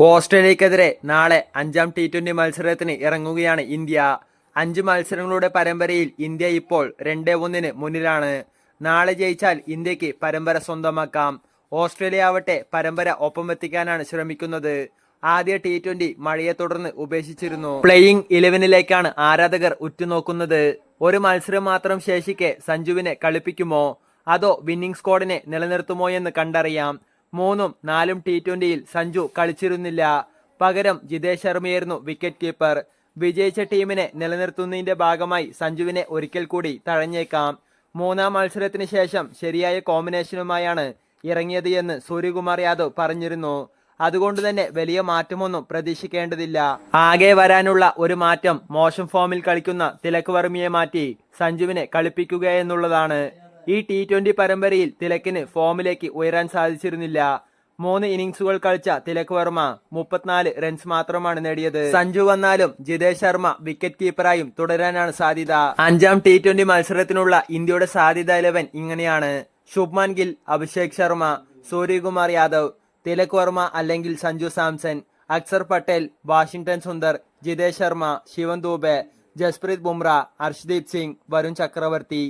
ഓസ്ട്രേലിയക്കെതിരെ നാളെ അഞ്ചാം T twenty മത്സരത്തിന് ഇറങ്ങുകയാണ് ഇന്ത്യ. അഞ്ച് മത്സരങ്ങളുടെ പരമ്പരയിൽ ഇന്ത്യ ഇപ്പോൾ രണ്ട് ഒന്നിന് മുന്നിലാണ്. നാളെ ജയിച്ചാൽ ഇന്ത്യയ്ക്ക് പരമ്പര സ്വന്തമാക്കാം. ഓസ്ട്രേലിയ ആവട്ടെ പരമ്പര ഒപ്പമെത്തിക്കാനാണ് ശ്രമിക്കുന്നത്. ആദ്യ ടി ട്വന്റി മഴയെ തുടർന്ന് ഉപേക്ഷിച്ചിരുന്നു. പ്ലേയിങ് ഇലവനിലേക്കാണ് ആരാധകർ ഉറ്റുനോക്കുന്നത്. ഒരു മത്സരം മാത്രം ശേഷിക്കെ സഞ്ജുവിനെ കളിപ്പിക്കുമോ? അതോ വിന്നിംഗ് സ്ക്വാഡിനെ നിലനിർത്തുമോ എന്ന് കണ്ടറിയാം. മൂന്നും നാലും ടി ട്വന്റിയിൽ സഞ്ജു കളിച്ചിരുന്നില്ല. പകരം ജിതേഷ് ശർമ്മയായിരുന്നു വിക്കറ്റ് കീപ്പർ വിജയിച്ച ടീമിനെ നിലനിർത്തുന്നതിന്റെ ഭാഗമായി സഞ്ജുവിനെ ഒരിക്കൽ കൂടി തഴഞ്ഞേക്കാം. മൂന്നാം മത്സരത്തിന് ശേഷം ശരിയായ കോമ്പിനേഷനുമായാണ് ഇറങ്ങിയത് എന്ന് സൂര്യകുമാർ യാദവ് പറഞ്ഞിരുന്നു. അതുകൊണ്ട് തന്നെ വലിയ മാറ്റമൊന്നും പ്രതീക്ഷിക്കേണ്ടതില്ല. ആകെ വരാനുള്ള ഒരു മാറ്റം മോശം ഫോമിൽ കളിക്കുന്ന തിലക് വർമ്മയെ മാറ്റി സഞ്ജുവിനെ കളിപ്പിക്കുക എന്നുള്ളതാണ്. ഈ ടി ട്വന്റി പരമ്പരയിൽ തിലക്കിന് ഫോമിലേക്ക് ഉയരാൻ സാധിച്ചിരുന്നില്ല. മൂന്ന് ഇന്നിംഗ്സുകൾ കളിച്ച തിലക് വർമ്മ മുപ്പത്തിനാല് റൺസ് മാത്രമാണ് നേടിയത്. സഞ്ജു വന്നാലും ജിതേഷ് ശർമ്മ വിക്കറ്റ് കീപ്പറായും തുടരാനാണ് സാധ്യത. അഞ്ചാം ടി ട്വന്റി മത്സരത്തിനുള്ള ഇന്ത്യയുടെ സാധ്യത ഇലവൻ ഇങ്ങനെയാണ്. ശുഭ്മാൻ ഗിൽ അഭിഷേക് ശർമ്മ സൂര്യകുമാർ യാദവ് തിലക് വർമ്മ അല്ലെങ്കിൽ സഞ്ജു സാംസൺ അക്സർ പട്ടേൽ വാഷിംഗ്ടൺ സുന്ദർ ജിതേഷ് ശർമ്മ ശിവൻ ദൂബെ ജസ്പ്രീത് ബുംറ അർഷ്ദീപ് സിംഗ് വരുൺ ചക്രവർത്തി.